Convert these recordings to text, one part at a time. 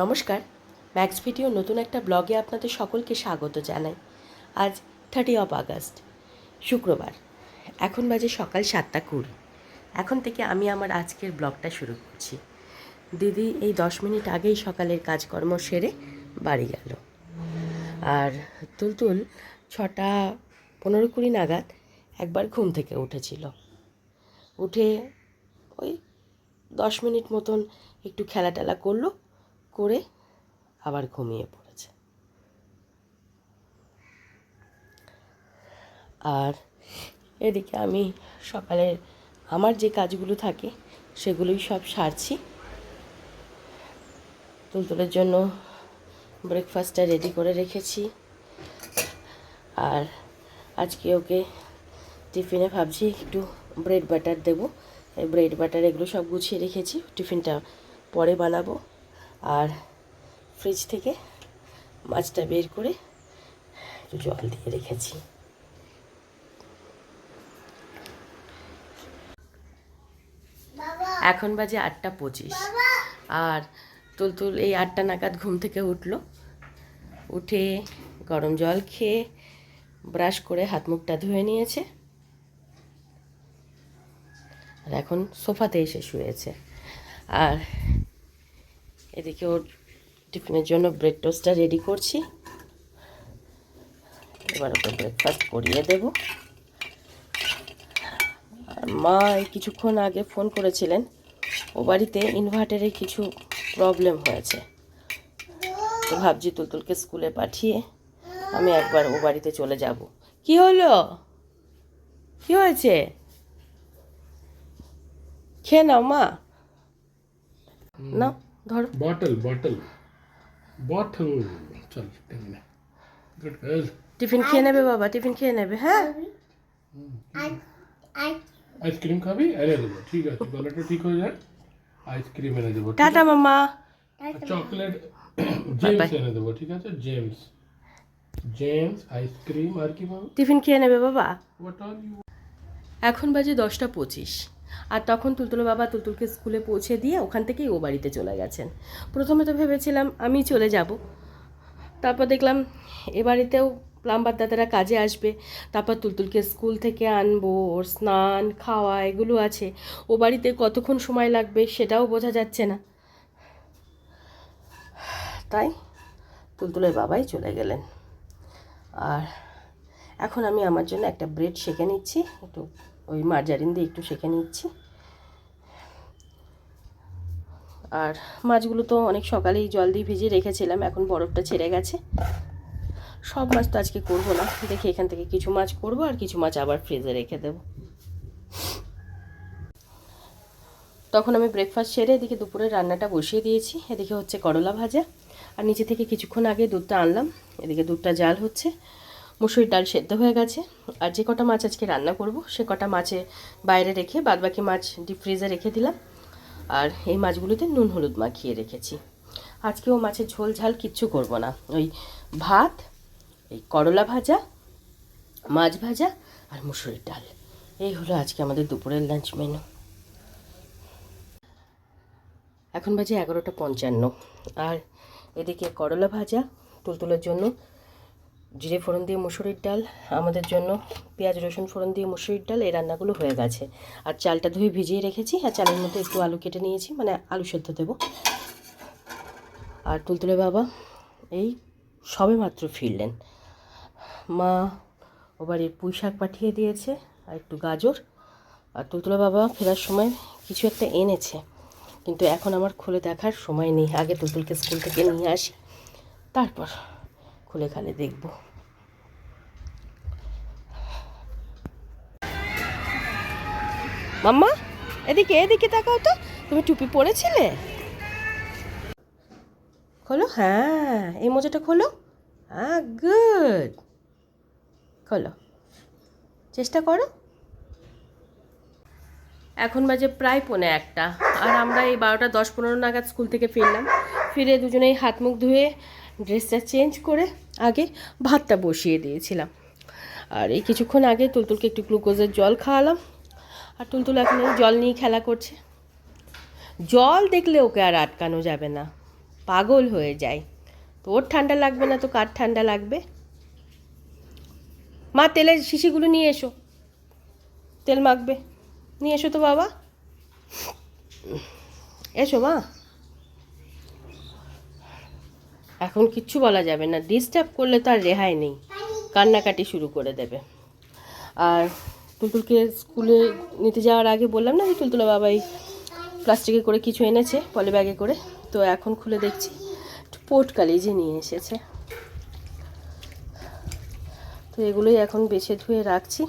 নমস্কার। Max video নতুন একটা ব্লগে আপনাদের সকলকে স্বাগত জানাই। আজ থার্টি অফ আগস্ট শুক্রবার। এখন বাজে সকাল সাতটা কুড়ি। এখন থেকে আমি আমার আজকের ব্লগটা শুরু করছি। দিদি এই দশ মিনিট আগেই সকালের কাজকর্ম সেরে বাড়ি গেল। আর তুলতুল ছটা পনেরো কুড়ি নাগাদ একবার ঘুম থেকে উঠেছিল। উঠে ওই দশ মিনিট মতন একটু খেলা টেলা করল করে আবার ঘুমিয়ে পড়েছে। আর এদিকে আমি সকালে আমার যে কাজগুলো থাকে, সেগুলোই সব সারছি। তুলতুলের জন্য ব্রেকফাস্টটা রেডি করে রেখেছি। আর আজকে ওকে টিফিনে ভাবছি একটু ব্রেড বাটার দেবো। ব্রেড বাটার এগুলো সব গুছিয়ে রেখেছি। টিফিনটা পরে বানাবো। আর ফ্রিজ থেকে মাছটা বের করে একটু জল দিয়ে রেখেছি। এখন বাজে আটটা পঁচিশ। আর তুলতুল এই আটটা নাগাদ ঘুম থেকে উঠল। উঠে গরম জল খেয়ে ব্রাশ করে হাত মুখটা ধুয়ে নিয়েছে। আর এখন সোফাতে এসে শুয়েছে। আর এদিকে ওর টিফিনের জন্য ব্রেড টোস্টটা রেডি করছি। এবার ওকে ব্রেকফাস্ট করিয়ে দেব। আর মা কিছুক্ষণ আগে ফোন করেছিলেন ও বাড়িতে ইনভার্টারে কিছু প্রবলেম হয়েছে। তো ভাবছি তুলতুলকে স্কুলে পাঠিয়ে আমি একবার ও বাড়িতে চলে যাব। কি হলো? কি হয়েছে? খেয়ে নাও মা। না ধর। বটল বটল বটল চল গুড গার্ল টিফিন খেয়ে নেবে বাবা টিফিন খেয়ে নেবে হ্যাঁ? আইসক্রিম খাবি? এনে দেবো ঠিক আছে গলাটা ঠিক হয়ে যায়। আইসক্রিম এনে দেবো টাটা মামা চকলেট জেমস এনে দেবো ঠিক আছে? জেমস জেমস আইসক্রিম আর কি টিফিন খেয়ে নেবে বাবা। এখন বাজে দশটা পঁচিশ। আর তখন তুলতুলো বাবা তুলতুলকে স্কুলে পৌঁছে দিয়ে ওখান থেকেই ও বাড়িতে চলে গেছেন। প্রথমে তো ভেবেছিলাম আমি চলে যাব। তারপর দেখলাম এ বাড়িতেও প্লাম্বার দাদারা কাজে আসবে। তারপর তুলতুলকে স্কুল থেকে আনব, ওর স্নান, খাওয়া এগুলো আছে। ও বাড়িতে কতক্ষণ সময় লাগবে সেটাও বোঝা যাচ্ছে না। তাই তুলতুলের বাবাই চলে গেলেন। আর এখন আমি আমার জন্য একটা ব্রেড সেঁকে নিচ্ছি, একটু ওই মার্জারিন দিয়ে একটু সেঁকে নিচ্ছি। আর মাছগুলো তো অনেক সকালেই জল দিয়ে ভিজিয়ে রেখেছিলাম, এখন বরফটা ছেড়ে গেছে। সব মাছ তো আজকে করব না, দেখি এখান থেকে কিছু মাছ করব আর কিছু মাছ আবার ফ্রিজে রেখে দেবো। তখন আমি ব্রেকফাস্ট সেরে এদিকে দুপুরে রান্নাটা বসিয়ে দিয়েছি, এদিকে হচ্ছে করলা ভাজা। আর নিচে থেকে কিছুক্ষণ আগে দুধটা আনলাম, এদিকে দুধটা জাল হচ্ছে। মুসুরির ডাল সেদ্ধ হয়ে গেছে। আর যে কটা মাছ আজকে রান্না করব, সে কটা মাছে বাইরে রেখে বাদবাকি মাছ ডিপ ফ্রিজে রেখে দিলাম। আর এই মাছগুলোতে নুন, হলুদ মাখিয়ে রেখেছি। আজকেও মাছের ঝোল ঝাল কিচ্ছু করব না। ওই ভাত, এই করলা ভাজা, মাছ ভাজা আর মুসুরির ডাল। এই হলো আজকে আমাদের দুপুরের লাঞ্চ মেনু এখন বাজে এগারোটা পঞ্চান্ন। আর এদিকে করলা ভাজা তুলতুলের জন্য জিরে ফোড়ন দিয়ে মুসুরির ডাল, আমাদের জন্য পেঁয়াজ, রসুন ফোড়ন দিয়ে মুসুরির ডাল, এই রান্নাগুলো হয়ে গেছে। আর চালটা ধুয়ে ভিজিয়ে রেখেছি, আর চালের মধ্যে একটু আলু কেটে নিয়েছি মানে আলু সেদ্ধ দেবো। আর তুলতুলে বাবা, এই সবে মাত্র ফিরলেন। মা ও বাড়ির পুঁই শাক পাঠিয়ে দিয়েছে, আর একটু গাজর। আর তুলতুলে বাবা ফেরার সময় কিছু একটা এনেছে, কিন্তু এখন আমার খুলে দেখার সময় নেই। আগে তুলতুলকে স্কুল থেকে নিয়ে আসি, তারপর খুলে খালে দেখব। মাম্মা, এদিকে এদিকে তাকাও তো। তুমি টুপি পরেছিলে? খোলো হ্যাঁ এই মোজাটা খোলো। হ্যাঁ গুড খোলো। চেষ্টা করো। এখন বাজে প্রায় পৌনে একটা, আর আমরা এই বারোটা দশ পনেরো নাগাদ স্কুল থেকে ফিরলাম। ফিরে দুজনেই হাত মুখ ধুয়ে ড্রেসটা চেঞ্জ করে আগে ভাতটা বসিয়ে দিয়েছিলাম। আর এই কিছুক্ষণ আগে তুলতুলকে একটু গ্লুকোজের জল খাওয়ালাম। আর তুলতুল এখন জল নিয়ে খেলা করছে। জল দেখলে ওকে আর আটকানো যাবে না। পাগল হয়ে যায়। তোর ঠান্ডা লাগবে না তো কার ঠান্ডা লাগবে? মা, তেলের শিশিগুলো নিয়ে এসো। তেল মাখবে। নিয়ে এসো তো বাবা। এসো মা। এখন কিচ্ছু বলা যাবে না। ডিস্টার্ব করলে তো আর রেহাই নেই। কান্নাকাটি শুরু করে দেবে। আর টুলটুলকে স্কুলে নিতে যাওয়ার আগে বললাম না যে টুলতুলা বাবাই প্লাস্টিকে করে কিছু এনেছে, পলি ব্যাগে করে। তো এখন খুলে দেখছি, একটু পোটকালি যে নিয়ে এসেছে। তো এগুলোই এখন বেছে ধুয়ে রাখছি।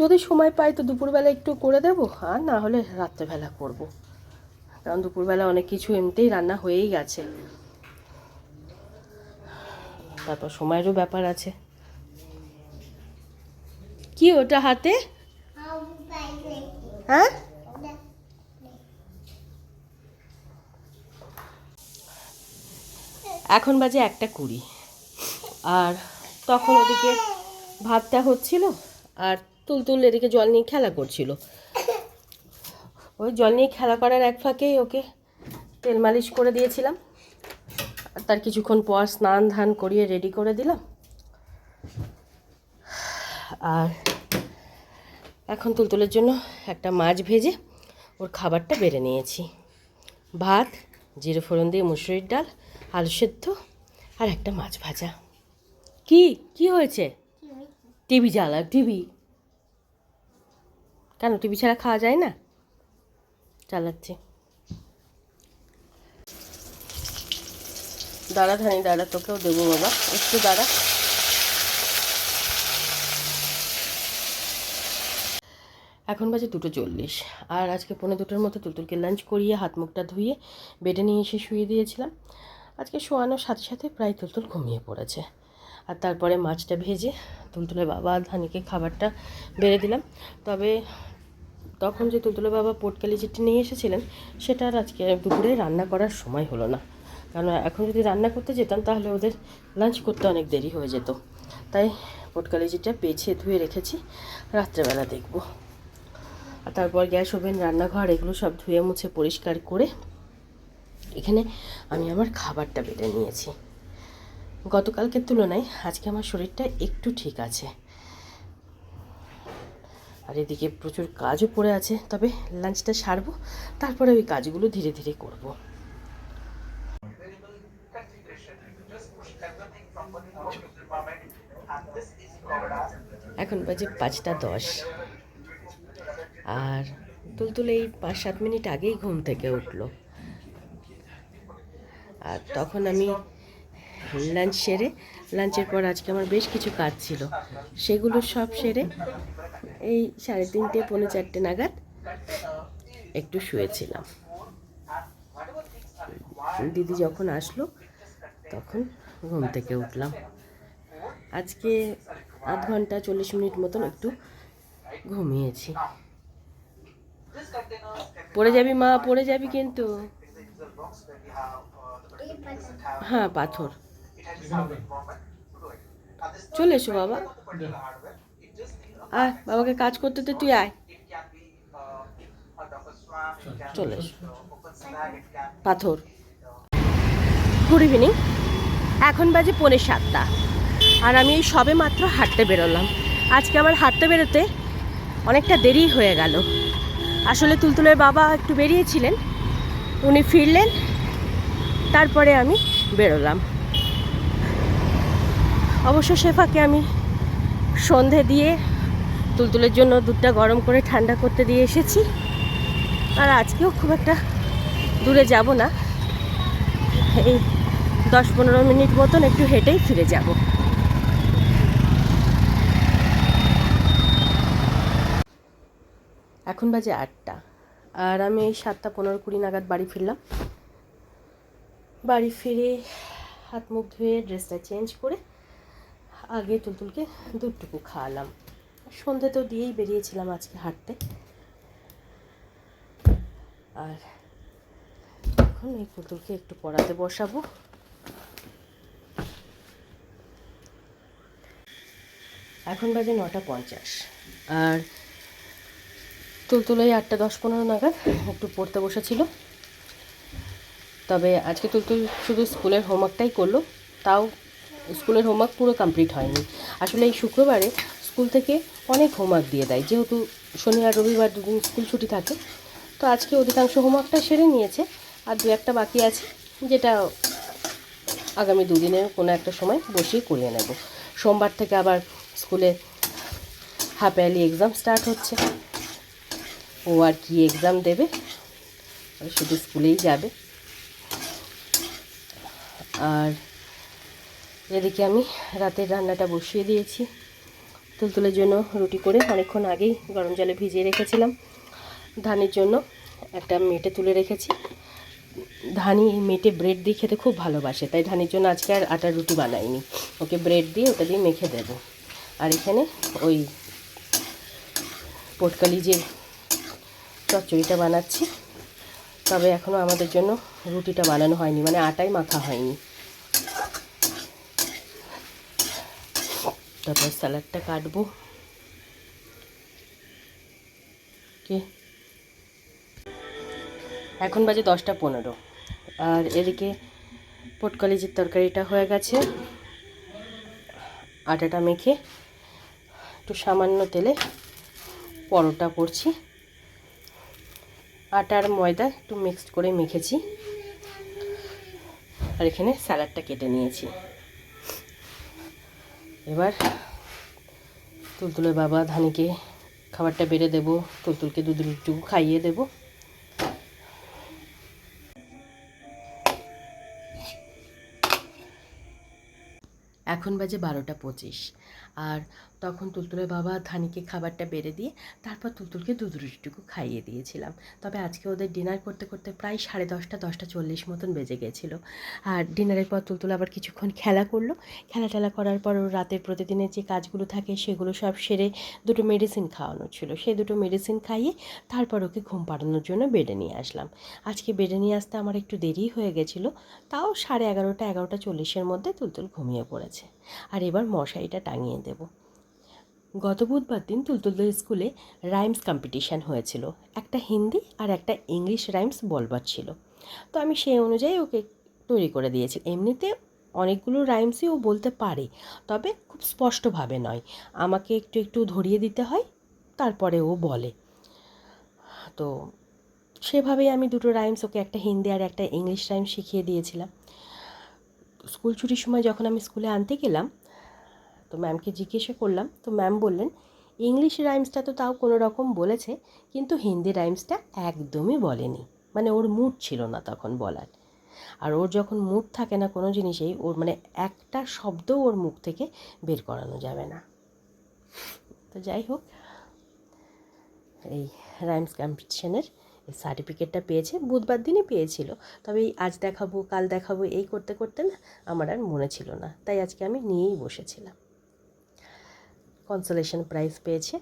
যদি সময় পাই তো দুপুরবেলা একটু করে দেব, আর না হলে রাত্রেবেলা করব। কারণ দুপুরবেলা অনেক কিছু এমনিতেই রান্না হয়েই গেছে। তারপর সময়েরও ব্যাপার আছে। কি ওটা হাতে? হ্যাঁ? এখন বাজে একটা কুড়ি। আর তখন ওদিকে ভাতটা হচ্ছিল আর তুলতুল এদিকে জল নিয়ে খেলা করছিল। ওই জল নিয়ে খেলা করার এক ফাঁকেই ওকে তেল মালিশ করে দিয়েছিলাম। তার কিছুক্ষণ পর স্নান ধান করিয়ে রেডি করে দিলাম। আর এখন তুলতুলের জন্য একটা মাছ ভেজে ওর খাবারটা বেড়ে নিয়েছি। ভাত, জিরে ফোড়ন দিয়ে মুসুরির ডাল, আলু সেদ্ধ আর একটা মাছ ভাজা। কি? কি হয়েছে? টিভি জ্বালা, টিভি। কেন? টিভি ছাড়া খাওয়া যায় না? চালাচ্ছি। দাঁড়া ধানি, দাঁড়া, তোকেও দেবো বাবা। একটু দাঁড়া। এখন বাজে দুটো চল্লিশ। আর আজকে পনেরো দুটোর মতো তুলতুলকে লাঞ্চ করিয়ে হাত মুখটা ধুয়ে বেডে নিয়ে এসে শুয়ে দিয়েছিলাম। আজকে শোয়ানোর সাথে সাথে প্রায় তুলতুল ঘুমিয়ে পড়েছে। আর তারপরে মাছটা ভেজে তুলতুলের বাবা ধানিকে খাবারটা বেড়ে দিলাম। তবে তখন যে তুলতুলের বাবা পোটকালি যেটি নিয়ে এসেছিলেন, সেটা আর আজকে দুপুরে রান্না করার সময় হলো না। কারণ এখন যদি রান্না করতে যেতাম, তাহলে ওদের লাঞ্চ করতে অনেক দেরি হয়ে যেত। তাই পোটকালিজিটা বেছে ধুয়ে রেখেছি, রাত্রেবেলা দেখব। আর তারপর গ্যাস ওভেন, রান্নাঘর, এগুলো সব ধুয়ে মুছে পরিষ্কার করে এখানে আমি আমার খাবারটা বেড়ে নিয়েছি। গতকালকের তুলনায় আজকে আমার শরীরটা একটু ঠিক আছে। আর এদিকে প্রচুর কাজও পড়ে আছে, তবে লাঞ্চটা সারবো, তারপরে ওই কাজগুলো ধীরে ধীরে করব। এখন বাজে পাঁচটা দশ। আর তুলতুল এই পাঁচ সাত মিনিট আগেই ঘুম থেকে উঠল। আর তখন আমি লাঞ্চ সেরে লাঞ্চের পর আজকে আমার বেশ কিছু কাজ ছিল। সেগুলো সব সেরে এই সাড়ে তিনটে, পৌনে চারটে নাগাদ একটু শুয়েছিলাম। দিদি যখন আসলো, তখন ঘুম থেকে উঠলাম। আজকে আধ ঘণ্টা চল্লিশ মিনিট মতন একটু ঘুমিয়েছি। পড়ে যাবি মা, পড়ে যাবি কিন্তু। হ্যাঁ পাথর। চলে এসো বাবা। আয়, বাবাকে কাজ করতে তো তুই আয়। চলে পাথর। গুড ইভিনিং এখন বাজে পৌনে সাতটা। আর আমি এই সবে মাত্র হাঁটতে বেরোলাম। আজকে আমার হাঁটতে বেরোতে অনেকটা দেরি হয়ে গেল। আসলে তুলতুলের বাবা একটু বেরিয়েছিলেন, উনি ফিরলেন, তারপরে আমি বেরোলাম। অবশ্য শেফাকে আমি সন্ধে দিয়ে তুলতুলের জন্য দুধটা গরম করে ঠান্ডা করতে দিয়ে এসেছি। আর আজকেও খুব একটা দূরে যাব না। এই দশ পনেরো মিনিট মতন একটু হেঁটেই ফিরে যাব। এখন বাজে আটটা। আর আমি এই সাতটা পনেরো কুড়ি নাগাদ বাড়ি ফিরলাম। বাড়ি ফিরে হাত মুখ ধুয়ে ড্রেসটা চেঞ্জ করে আগে তুলতুলকে দুধটুকু খাওয়ালাম। সন্ধে তো দিয়েই বেরিয়েছিলাম আজকে হাঁটতে। আর এখন এই পুতুলকে একটু পড়াতে বসাবো। এখন বাজে নটা পঞ্চাশ। আর তুলতুলাই আটটা দশ পনেরো নাগাদ একটু পড়তে বসেছিল। তবে আজকে তুলতুল শুধু স্কুলের হোমওয়ার্কটাই করল, তাও স্কুলের হোমওয়ার্ক পুরো কমপ্লিট হয়নি। আসলে এই শুক্রবারে স্কুল থেকে অনেক হোমওয়ার্ক দিয়ে দেয়, যেহেতু শনি আর রবিবার দুদিন স্কুল ছুটি থাকে। তো আজকে অধিকাংশ হোমওয়ার্কটা সেরে নিয়েছে, আর দু একটা বাকি আছে, যেটা আগামী দুদিনের কোনো একটা সময় বসিয়ে করিয়ে নেব। সোমবার থেকে আবার স্কুলে হাফ ইয়ারলি এক্সাম স্টার্ট হচ্ছে। ও আর কি এক্সাম দেবে শুধু স্কুলেই যাবে। আর এদিকে আমি রাতের রান্নাটা বসিয়ে দিয়েছি। তুলতুলের জন্য রুটি করে অনেকক্ষণ আগেই গরম জলে ভিজিয়ে রেখেছিলাম। ধানের জন্য একটা মেটে তুলে রেখেছি। ধানি মেটে ব্রেড দিয়ে খেতে খুব ভালোবাসে, তাই ধানির জন্য আজকে আর আটার রুটি বানাইনি। ওকে ব্রেড দিয়ে ওটা দিয়ে মেখে দেব। আর এখানে ওই পটকালি যে চচ্চড়িটা বানাচ্ছি। তবে এখনও আমাদের জন্য রুটিটা বানানো হয়নি মানে আটাই মাখা হয়নি। তারপর স্যালাডটা কাটবো। কে এখন বাজে দশটা পনেরো। আর এদিকে পটকলিজের তরকারিটা হয়ে গেছে। আটাটা মেখে একটু সামান্য তেলে পরোটা করছি। আটার ময়দা একটু মিক্সড করে মেখেছি। আর এখানে স্যালাডটা কেটে নিয়েছি। এবার তুলতুলের বাবা ধানিকে খাবারটা বেড়ে দেবো, তুলতুলকে দুধ একটু খাইয়ে দেবো। এখন বাজে বারোটা পঁচিশ, আর তখন তুলতুলের বাবা ধানিকে খাবারটা বেড়ে দিয়ে তারপর তুলতুলকে দুধ রুটিটুকু খাইয়ে দিয়েছিলাম। তবে আজকে ওদের ডিনার করতে করতে প্রায় সাড়ে দশটা দশটা চল্লিশ মতন বেজে গেছিল। আর ডিনারের পর তুলতুল আবার কিছুক্ষণ খেলা করল। খেলা টেলা করার পর ওর রাতের প্রতিদিনের যে কাজগুলো থাকে সেগুলো সব সেরে দুটো মেডিসিন খাওয়ানো ছিল। সেই দুটো মেডিসিন খাইয়ে তারপর ওকে ঘুম পাড়ানোর জন্য বেডে নিয়ে আসলাম। আজকে বেডে নিয়ে আসতে আমার একটু দেরি হয়ে গেছিল, তাও সাড়ে এগারোটা এগারোটা চল্লিশের মধ্যে তুলতুল ঘুমিয়ে পড়েছে। আর এবার মশারিটা টাঙিয়ে দেব। গত বুধবার দিন তুলতুলদের স্কুলে রাইমস কম্পিটিশান হয়েছিল। একটা হিন্দি আর একটা ইংলিশ রাইমস বলবার ছিল। তো আমি সেই অনুযায়ী ওকে তৈরি করে দিয়েছি। এমনিতে অনেকগুলো রাইমসই ও বলতে পারে, তবে খুব স্পষ্টভাবে নয়। আমাকে একটু একটু ধরিয়ে দিতে হয়, তারপরে ও বলে। তো সেভাবেই আমি দুটো রাইমস, ওকে একটা হিন্দি আর একটা ইংলিশ রাইম শিখিয়ে দিয়েছিলাম। স্কুল ছুটির সময় যখন আমি স্কুলে আনতে গেলাম তো ম্যামকে জিজ্ঞাসা করলাম, তো ম্যাম বললেন, ইংলিশ রাইমসটা তো তাও কোনো রকম বলেছে, কিন্তু হিন্দি রাইমসটা একদমই বলেনি। মানে ওর মুড ছিল না তখন বলার। আর ওর যখন মুড থাকে না কোনো জিনিসেই, ওর মানে একটা শব্দ ওর মুখ থেকে বের করানো যাবে না। তো যাই হোক, এই রাইমস কম্পিটিশনের এই সার্টিফিকেটটা পেয়েছে, বুধবার দিনই পেয়েছিল। তবে এই আজ দেখাবো, কাল দেখাবো, এই করতে করতে না, আমার আর মনে ছিল না। তাই আজকে আমি নিয়েই বসেছিলাম। কনসোলেশন প্রাইজ পেয়েছে।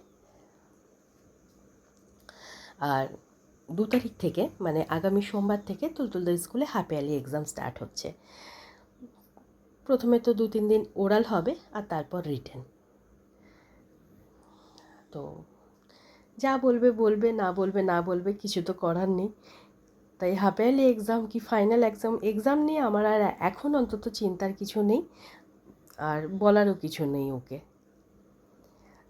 আর দু তারিখ থেকে মানে আগামী সোমবার থেকে তুলতুলদের স্কুলে হাফ ইয়ারলি এক্সাম স্টার্ট হচ্ছে। প্রথমে তো দু তিন দিন ওরাল হবে, আর তারপর রিটেন তো যা বলবে বলবে, না বলবে না বলবে, কিছু তো করার নেই। তাই হাফ ইয়ারলি এক্সাম কি ফাইনাল এক্সাম এক্সাম নিয়ে আমার আর এখন অন্তত চিন্তার কিছু নেই, আর বলারও কিছু নেই ওকে।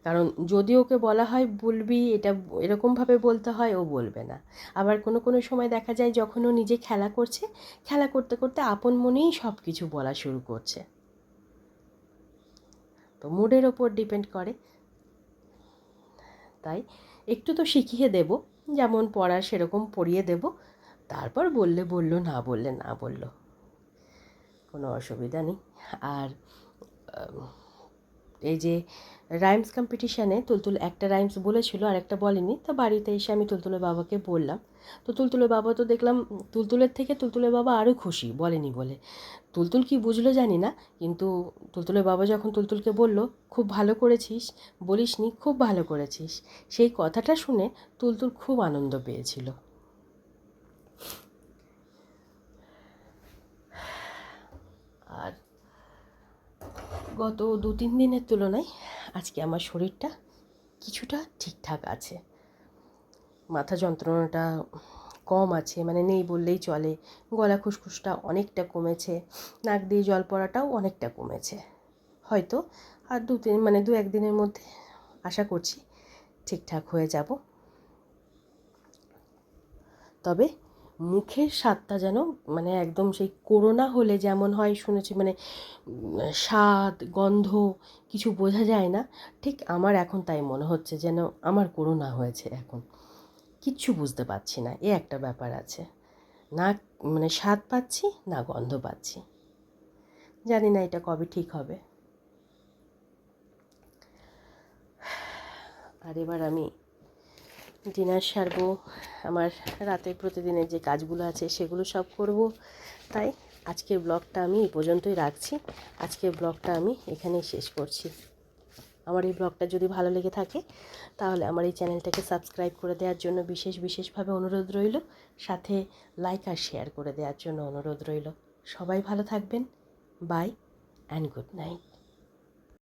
কারণ যদি ওকে বলা হয় বলবি, এটা এরকমভাবে বলতে হয়, ও বলবে না। আবার কোনো কোনো সময় দেখা যায় যখন ও নিজে খেলা করছে, খেলা করতে করতে আপন মনেই সব কিছু বলা শুরু করছে। তো মুডের ওপর ডিপেন্ড করে। তাই একটু তো শিখিয়ে দেব, যেমন পড়া সেরকম পড়িয়ে দেব, তারপর বললে বলল, না বললে না বলল। কোনো অসুবিধা নেই। আর এই যে রাইমস কম্পিটিশানে তুলতুল একটা রাইমস বলেছিল আর একটা বলেনি। তা বাড়িতে এসে আমি তুলতুলের বাবাকে বললাম। তো তুলতুলের বাবা তো দেখলাম, তুলতুলের থেকে তুলতুলের বাবা আরও খুশি, বলেনি বলে। তুলতুল কি বুঝলো জানি না, কিন্তু তুলতুলের বাবা যখন তুলতুলকে বলল, খুব ভালো করেছিস, বলিসনি, খুব ভালো করেছিস। সেই কথাটা শুনে তুলতুল খুব আনন্দ পেয়েছিল। আর গত দু তিন দিনের তুলনায় আজকে আমার শরীরটা কিছুটা ঠিকঠাক আছে। মাথা যন্ত্রণাটা কম আছে মানে নেই বললেই চলে। গলা খুসখুসটা অনেকটা কমেছে, নাক দিয়ে জল পড়াটাও অনেকটা কমেছে। হয়তো আর দু তিন মানে দু একদিনের মধ্যে আশা করছি ঠিকঠাক হয়ে যাব। তবে মুখের স্বাদটা যেন মানে একদম সেই করোনা হলে যেমন হয়, শুনেছি মানে স্বাদ, গন্ধ কিছু বোঝা যায় না। ঠিক আমার এখন তাই মনে হচ্ছে যেন আমার করোনা হয়েছে এখন। কিচ্ছু বুঝতে পারছি না, এ একটা ব্যাপার আছে। না মানে স্বাদ পাচ্ছি, না গন্ধ পাচ্ছি। জানি না এটা কবে ঠিক হবে। আর এবার আমি ডিনার সারবো, আমার রাতে প্রতিদিনের যে কাজগুলো আছে সেগুলো সব করব। তাই আজকের ব্লগটা আমি এই পর্যন্তই রাখছি। আজকের ব্লগটা আমি এখানেই শেষ করছি। আমার এই ব্লগটা যদি ভালো লেগে থাকে, তাহলে আমার এই চ্যানেলটাকে সাবস্ক্রাইব করে দেওয়ার জন্য বিশেষ বিশেষভাবে অনুরোধ রইল। সাথে লাইক আর শেয়ার করে দেওয়ার জন্য অনুরোধ রইল। সবাই ভালো থাকবেন। By and good night